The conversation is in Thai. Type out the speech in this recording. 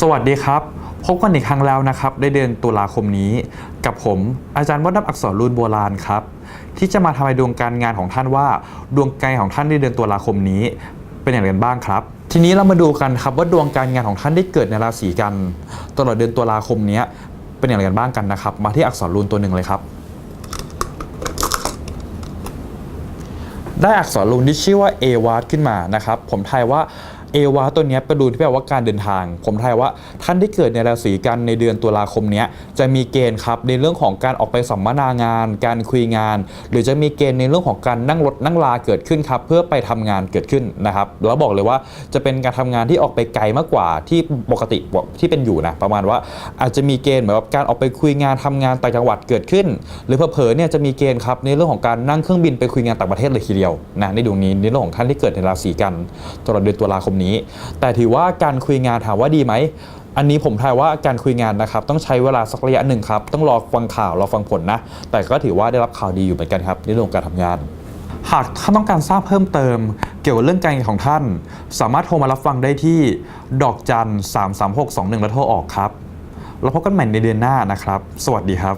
สวัสดีครับ พบกันอีกครั้งแล้วนะครับในเดือนตุลาคมนี้ กับผมอาจารย์วัฒนอักษรรุ่นโบราณครับ ที่จะมาทำให้ดวงการงานของท่านว่า ดวงการของท่านในเดือนตุลาคมนี้ เป็นอย่างไรบ้างครับ ทีนี้เรามาดูกันครับว่าดวงการงานของท่านที่เกิดในราศีกัน ตลอดเดือนตุลาคมนี้เป็นอย่างไรกันบ้างกันนะครับ มาที่อักษรรุ่นตัวหนึ่งเลยครับ ได้อักษรรูนที่ชื่อว่าเอวาร์ขึ้นมานะครับ ผมทายว่า เอวาตัวนี้เป็นรูที่แปลว่าการเดินทาง ผมทายว่าท่านที่เกิดในราศีกันในเดือนตุลาคมนี้จะมีเกณฑ์ครับในเรื่องของการออกไปสัมมนางาน การคุยงาน หรือจะมีเกณฑ์ในเรื่องของการนั่งรถนั่งลาเกิดขึ้นครับเพื่อไปทำงานเกิดขึ้นนะครับแล้วบอกเลยว่าจะเป็นการทำงานที่ออกไปไกลมากกว่าที่ปกติที่เป็นอยู่นะประมาณว่าอาจจะมีเกณฑ์เหมือนกับการออกไปคุยงานทำงานต่างจังหวัดเกิดขึ้น หรือเผลอเนี่ยจะมีเกณฑ์ครับในเรื่องของการนั่งเครื่องบินไปคุยงานต่างประเทศเลยทีเดียวนะในดวงนี้ในเรื่องของท่านที่เกิดในราศีกันตลอดเดือนตุลาคมนี้แต่ถือว่าการคุยงานถามว่าดีไหมอันนี้ผมทายว่าการคุยงานนะครับ ต้องใช้เวลาสักระยะหนึ่งครับ ต้องรอฟังข่าวรอฟังผลนะ แต่ก็ถือว่าได้รับข่าวดีอยู่เหมือนกันครับในเรื่องการทำงาน หากท่านต้องการทราบเพิ่มเติม เกี่ยวกับเรื่องการเงินของท่าน สามารถโทรมารับฟังได้ที่ดอกจัน33621 แล้วโทรออกครับแล้วพบกันใหม่ในเดือนหน้านะครับ สวัสดีครับ